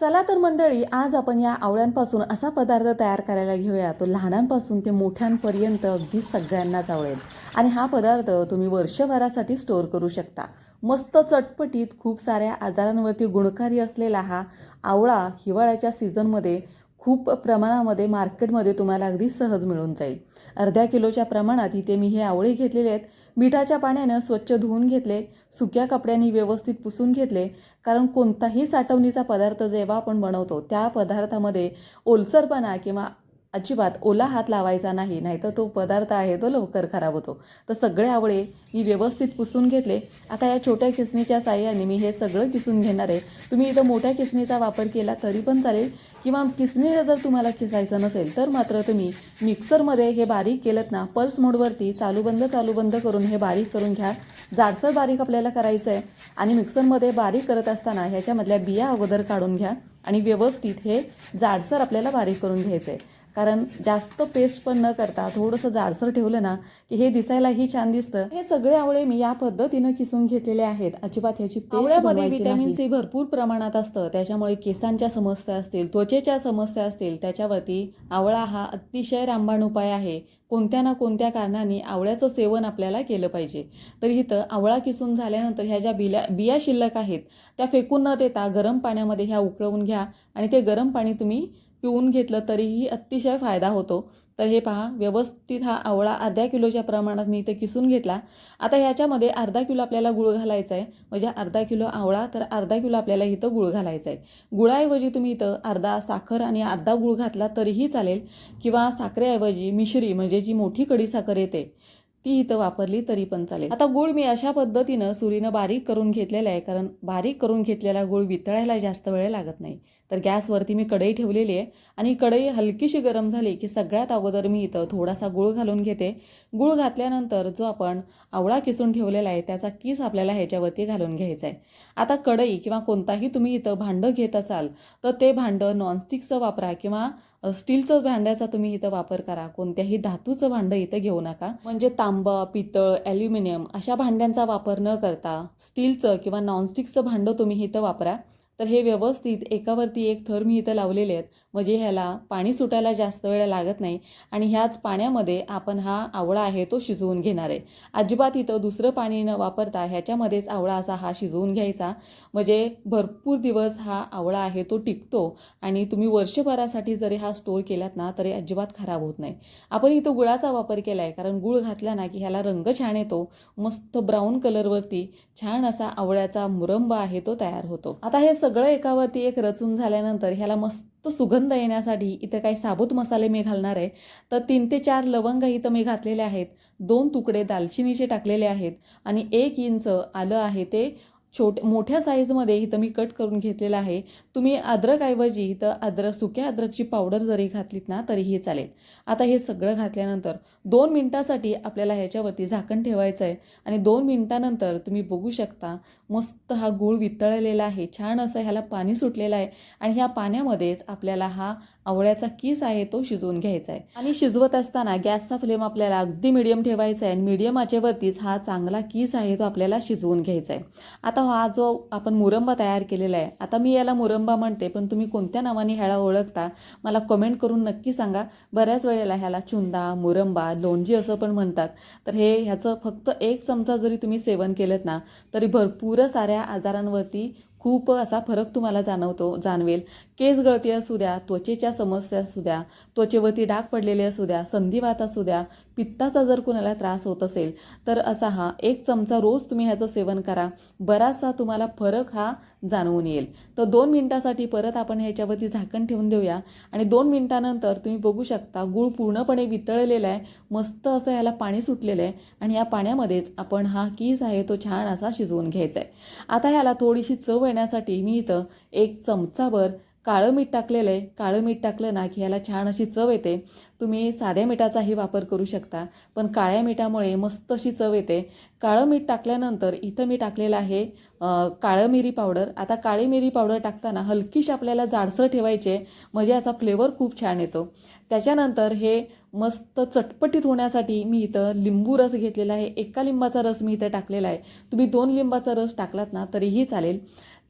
चला तर मंडळी आज आपण या आवळ्यांपासून असा पदार्थ तयार करायला घेऊया. तो लहानांपासून ते मोठ्यांपर्यंत अगदी सगळ्यांनाच आवडेल. आणि हा पदार्थ तुम्ही वर्षभरासाठी स्टोअर करू शकता. मस्त चटपटीत खूप साऱ्या आजारांवरती गुणकारी असलेला हा आवळा हिवाळ्याच्या सीझनमध्ये खूप प्रमाणामध्ये मार्केटमध्ये तुम्हाला अगदी सहज मिळून जाईल. अर्ध्या किलोच्या प्रमाणात इथे मी हे आवळे घेतलेले आहेत. मिठाच्या पाण्यानं स्वच्छ धुवून घेतले सुक्या कपड्यांनी व्यवस्थित पुसून घेतले कारण कोणताही साठवणीचा पदार्थ जेव्हा आपण बनवतो त्या पदार्थामध्ये ओलसरपणा किंवा अजिबात ओला हात लावायचा नाही नाहीतर तो पदार्थ आहे तो लवकर खराब होतो. तर सगळे आवळे मी व्यवस्थित पुसून घेतले. आता या छोट्या किसणीच्या साह्याने मी हे सगळं किसून घेणार आहे. तुम्ही इथं मोठ्या किसणीचा वापर केला तरी पण चालेल किंवा किसणीला जर तुम्हाला किसायचं नसेल तर मात्र तुम्ही मिक्सरमध्ये हे बारीक केलं ना पल्स मोडवरती चालू बंद चालू बंद करून हे बारीक करून घ्या. जाडसर बारीक आपल्याला करायचं आहे आणि मिक्सरमध्ये बारीक करत असताना ह्याच्यामधल्या बिया अगोदर काढून घ्या आणि व्यवस्थित हे जाडसर आपल्याला बारीक करून घ्यायचं आहे कारण जास्त पेस्ट पण न करता थोडंसं जाडसर ठेवलं ना की हे दिसायलाही छान दिसतं. हे सगळे आवळे मी या पद्धतीनं किसून घेतलेले आहेत. अजिबात ह्याची आवळ्यामध्ये विटॅमिन सी भरपूर प्रमाणात असतं. त्याच्यामुळे केसांच्या समस्या असतील त्वचेच्या समस्या असतील त्याच्यावरती आवळा हा अतिशय रामबाण उपाय आहे. कोणत्या ना कोणत्या कारणाने आवळ्याचं सेवन आपल्याला केलं पाहिजे. तर इथं आवळा किसून झाल्यानंतर ह्या ज्या बिल्या बिया शिल्लक आहेत त्या फेकून न देता गरम पाण्यामध्ये ह्या उकळवून घ्या आणि ते गरम पाणी तुम्ही पिऊन घेतलं तरीही अतिशय फायदा होतो. तर हे पहा व्यवस्थित हा आवळा अर्ध्या किलोच्या प्रमाणात मी इथे किसून घेतला. आता ह्याच्यामध्ये अर्धा किलो आपल्याला गुळ घालायचा आहे म्हणजे अर्धा किलो आवळा तर अर्धा किलो आपल्याला इथं गुळ घालायचा आहे गुळाऐवजी तुम्ही इथं अर्धा साखर आणि अर्धा गुळ घातला तरीही चालेल. किंवा साखरेऐवजी मिश्री म्हणजे जी मोठी कडी साखर येते ती इथं वापरली तरी पण चालेल. आता गुळ मी अशा पद्धतीनं सुरीनं बारीक करून घेतलेला आहे कारण बारीक करून घेतलेला गुळ वितळायला जास्त वेळ लागत नाही. तर गॅसवरती मी कढई ठेवलेली आहे. आणि कढई हलकीशी गरम झाली की सगळ्यात अगोदर मी इथं थोडासा गुळ घालून घेते. गुळ घातल्यानंतर जो आपण आवळा किसून ठेवलेला आहे त्याचा किस आपल्याला ह्याच्यावरती घालून घ्यायचा आहे. आता कढई किंवा कोणताही तुम्ही इथं भांडं घेत असाल तर ते भांडं नॉनस्टिकचं वापरा किंवा स्टीलचं भांड्याचा तुम्ही इथं वापर करा. कोणत्याही धातूचं भांडं इथं घेऊ नका. म्हणजे तांबा पितळ ॲल्युमिनियम अशा भांड्यांचा वापर न करता स्टीलचं किंवा नॉनस्टिकचं भांडं तुम्ही इथं वापरा. तर हे व्यवस्थित एकावरती एक थर मी इथं लावलेले आहेत. म्हणजे ह्याला पाणी सुटायला जास्त वेळ लागत नाही आणि ह्याच पाण्यामध्ये आपण हा आवळा आहे तो शिजवून घेणार आहे. अजिबात इथं दुसरं पाणी न वापरता ह्याच्यामध्येच आवळा असा हा शिजवून घ्यायचा. म्हणजे भरपूर दिवस हा आवळा आहे तो टिकतो आणि तुम्ही वर्षभरासाठी जरी हा स्टोअर केलात ना तरी अजिबात खराब होत नाही. आपण इथं गुळाचा वापर केला आहे कारण गुळ घातला ना की ह्याला रंग छान येतो मस्त ब्राऊन कलरवरती छान असा आवळ्याचा मुरंब आहे तो तयार होतो. आता हे सगळं एकावरती एक रचून झाल्यानंतर ह्याला मस्त सुगंध येण्यासाठी इथं काही साबूत मसाले मी घालणार आहे. तर तीन ते चार लवंग इथं मी घातलेले आहेत. दोन तुकडे दालचिनीचे टाकलेले आहेत. आणि एक इंच आलं आहे ते छोट मोठ्या साईजमध्ये इथं मी कट करून घेतलेलं आहे. तुम्ही अद्रकऐवजी इथं अद्रक सुक्या अद्रकची पावडर जरी घातलीत ना तरीही चालेल. आता हे सगळं घातल्यानंतर दोन मिनटासाठी आपल्याला ह्याच्यावरती झाकण ठेवायचं आहे आणि दोन मिनटानंतर तुम्ही बघू शकता मस्त हा गूळ वितळलेला आहे. छान असं ह्याला पाणी सुटलेलं आहे आणि ह्या पाण्यामध्येच आपल्याला हा आवळ्याचा किस आहे तो शिजवून घ्यायचा आहे आणि शिजवत असताना गॅसचा फ्लेम आपल्याला अगदी मिडियम ठेवायचा आहे आणि मिडियम आचेवरतीच हा चांगला किस आहे तो आपल्याला शिजवून घ्यायचा आहे आता आता हा जो आपण मुरंबा तयार केलेला आहे आता मी याला मुरंबा म्हणते पण तुम्ही कोणत्या नावाने ह्याला ओळखता मला कमेंट करून नक्की सांगा. बऱ्याच वेळेला ह्याला चुंदा मुरंबा लोणजी असं पण म्हणतात. तर हे ह्याचं फक्त एक चमचा जरी तुम्ही सेवन केलं ना तरी भरपूर साऱ्या आजारांवरती खूप असा फरक तुम्हाला जाणवतो जाणवेल. केस गळती असू द्या त्वचेच्या समस्या असू द्या त्वचेवरती डाग पडलेले असू द्या संधिवात असू द्या पित्ताचा जर कुणाला त्रास होत असेल तर असा हा एक चमचा रोज तुम्ही ह्याचं सेवन करा. बराचसा तुम्हाला फरक हा जाणवून येईल. तर दोन मिनटासाठी परत आपण ह्याच्यावरती झाकण ठेवून देऊया. आणि दोन मिनटानंतर तुम्ही बघू शकता गूळ पूर्णपणे वितळलेला आहे मस्त असं ह्याला पाणी सुटलेलं आहे. आणि या पाण्यामध्येच आपण हा कीस आहे तो छान असा शिजवून घ्यायचा आहे. आता ह्याला थोडीशी चव येण्यासाठी मी इथं एक चमचाभर काळं मीठ टाकलेलं आहे. काळं मीठ टाकलं ना की ह्याला छान अशी चव येते. तुम्ही साध्या मिठाचाही वापर करू शकता. पण काळ्या मिठामुळे मस्त अशी चव येते. काळं मीठ टाकल्यानंतर इथं मी टाकलेलं आहे काळं मिरी पावडर. आता काळी मिरी पावडर टाकताना हलकीशी आपल्याला जाडसर ठेवायचे म्हणजे याचा फ्लेवर खूप छान येतो. त्याच्यानंतर हे मस्त चटपटीत होण्यासाठी मी इथं लिंबू रस घेतलेला आहे. एका लिंबाचा रस मी इथं टाकलेला आहे. तुम्ही दोन लिंबाचा रस टाकलात ना तरीही चालेल.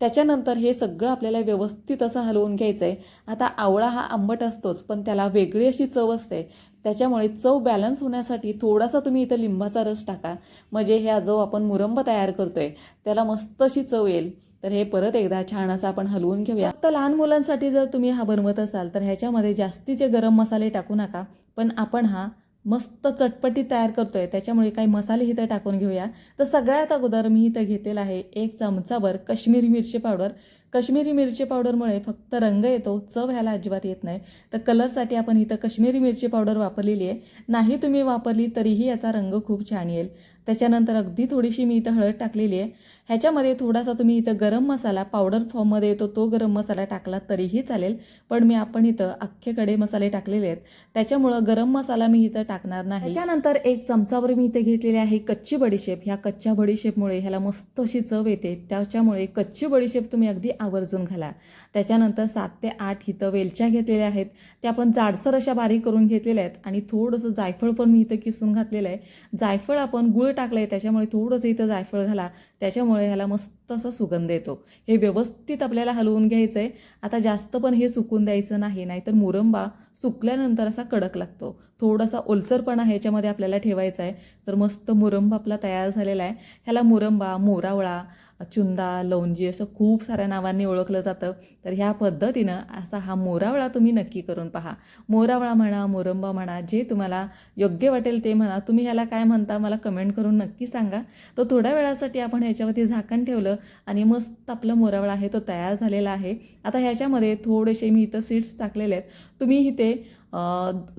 त्याच्यानंतर हे सगळं आपल्याला व्यवस्थित असं हलवून घ्यायचं आहे आता आवळा हा आंबट असतोच पण त्याला वेगळी अशी चव असते. त्याच्यामुळे चव बॅलन्स होण्यासाठी थोडासा तुम्ही इथं लिंबाचा रस टाका. म्हणजे ह्या जो आपण मुरंब तयार करतोय त्याला मस्त अशी चव येईल. तर हे परत एकदा छान असं आपण हलवून घेऊया. फक्त लहान मुलांसाठी जर तुम्ही हा बनवत असाल तर ह्याच्यामध्ये जास्तीचे गरम मसाले टाकू नका. पण आपण हा मस्त चटपटी तयार करतोय. त्याच्यामुळे काही मसाले इथं टाकून घेऊया. तर सगळ्यात अगोदर मी इथं घेतलेला आहे एक चमचाभर कश्मीरी मिरची पावडर. कश्मीरी मिरची पावडरमुळे फक्त रंग येतो चव ह्याला अजिबात येत नाही. तर कलरसाठी आपण इथं कश्मीरी मिरची पावडर वापरलेली आहे. नाही तुम्ही वापरली तरीही याचा रंग खूप छान येईल. त्याच्यानंतर अगदी थोडीशी मी इथं हळद टाकलेली आहे. ह्याच्यामध्ये थोडासा तुम्ही इथं गरम मसाला पावडर फॉर्ममध्ये येतो तो गरम मसाला टाकला तरीही चालेल. पण मी आपण इथं अख्खे कडे मसाले टाकलेले आहेत. त्याच्यामुळं गरम मसाला मी इथं टाकणार नाही. त्याच्यानंतर एक चमचावर मी इथे घेतलेली आहे कच्ची बडीशेप. ह्या कच्च्या बडीशेपमुळे ह्याला मस्त अशी चव येते. त्याच्यामुळे कच्ची बडीशेप तुम्ही अगदी आवर्जून घाला. त्याच्यानंतर सात ते आठ इथं वेलच्या घेतलेल्या आहेत. त्या आपण जाडसर अशा बारीक करून घेतलेल्या आहेत आणि थोडंसं जायफळ पण मी इथं किसून घातलेलं आहे. जायफळ आपण गुळ टाकलं आहे त्याच्यामुळे थोडंसं इथं जायफळ घाला. त्याच्यामुळे ह्याला मस्त असा सुगंध येतो. हे व्यवस्थित आपल्याला हलवून घ्यायचं आहे आता जास्त पण हे सुकून द्यायचं नाही नाहीतर मुरंबा सुकल्यानंतर असा कडक लागतो. थोडासा ओलसरपणा ह्याच्यामध्ये आपल्याला ठेवायचा आहे तर मस्त मुरंबा आपला तयार झालेला आहे. ह्याला मुरंबा मोरावळा चुंदा लवंजी असं खूप साऱ्या नावांनी ओळखलं जातं. तर ह्या पद्धतीनं असा हा मोरावळा तुम्ही नक्की करून पहा. मोरावळा म्हणा मोरंबा म्हणा जे तुम्हाला योग्य वाटेल ते म्हणा. तुम्ही ह्याला काय म्हणता मला कमेंट करून नक्की सांगा. तो थोड्या वेळासाठी आपण ह्याच्यावरती झाकण ठेवलं आणि मस्त आपलं मोरावळा आहे तो तयार झालेला आहे. आता ह्याच्यामध्ये थोडेसे मी इथं सीड्स टाकलेले आहेत. तुम्ही इथे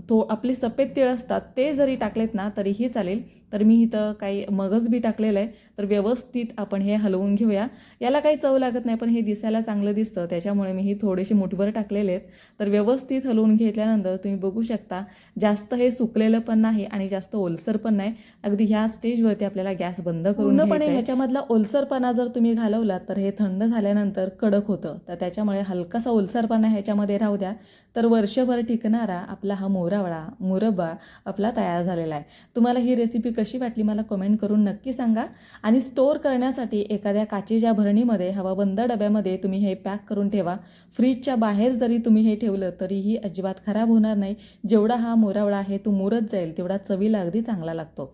तो आपले सफेद तीळ असतात ते जरी टाकलेत ना तरीही चालेल. तर मी इथं काही मगज बी टाकलेलं आहे. तर व्यवस्थित आपण हे हलवून घेऊया. याला काही चव लागत नाही पण हे दिसायला चांगलं दिसतं. त्याच्यामुळे मी ही थोडेसे मुठभर टाकलेले आहेत. तर व्यवस्थित हलवून घेतल्यानंतर तुम्ही बघू शकता जास्त हे सुकलेलं पण नाही आणि जास्त ओलसर पण नाही. अगदी ह्या स्टेजवरती आपल्याला गॅस बंद करून ह्याच्यामधला ओलसरपणा जर तुम्ही घालवला तर हे थंड झाल्यानंतर कडक होतं. तर त्याच्यामुळे हलकासा ओलसरपणा ह्याच्यामध्ये राहू द्या. तर वर्षभर टिकणारा आपला हा मोरावळा मुरब्बा आपला तयार झालेला आहे. तुम्हाला ही रेसिपी कशी वाटली मला कमेंट करून नक्की सांगा. आणि स्टोअर करण्यासाठी एखाद्या काचेच्या भरणीमध्ये हवाबंद डब्यामध्ये तुम्ही हे पॅक करून ठेवा. फ्रीजच्या बाहेर जरी तुम्ही हे ठेवलं तरीही अजिबात खराब होणार नाही. जेवढा हा मोरावळा आहे तो मुरत जाईल. तेवढा चवीला अगदी चांगला लागतो.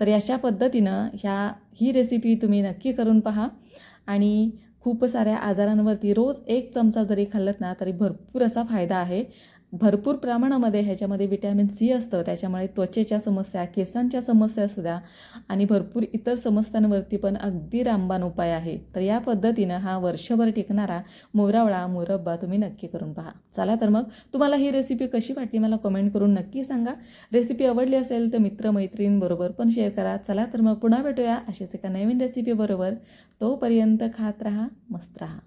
तर अशा पद्धतीनं ह्या ही रेसिपी तुम्ही नक्की करून पहा. आणि खूप साऱ्या आजारांवरती रोज एक चमचा जरी खाल्लत ना तरी भरपूर असा फायदा आहे. भरपूर प्रमाणामध्ये ह्याच्यामध्ये विटॅमिन सी असतं. त्याच्यामुळे त्वचेच्या समस्या केसांच्या समस्या सुद्धा आणि भरपूर इतर समस्यांवरती पण अगदी रामबाण उपाय आहे. तर या पद्धतीनं हा वर्षभर टिकणारा मोरावळा मोरब्बा तुम्ही नक्की करून पहा. चला तर मग तुम्हाला ही रेसिपी कशी वाटली मला कमेंट करून नक्की सांगा. रेसिपी आवडली असेल तर मित्रमैत्रिणींबरोबर पण शेअर करा. चला तर मग पुन्हा भेटूया अशाच एका नवीन रेसिपीबरोबर तोपर्यंत खात राहा मस्त राहा.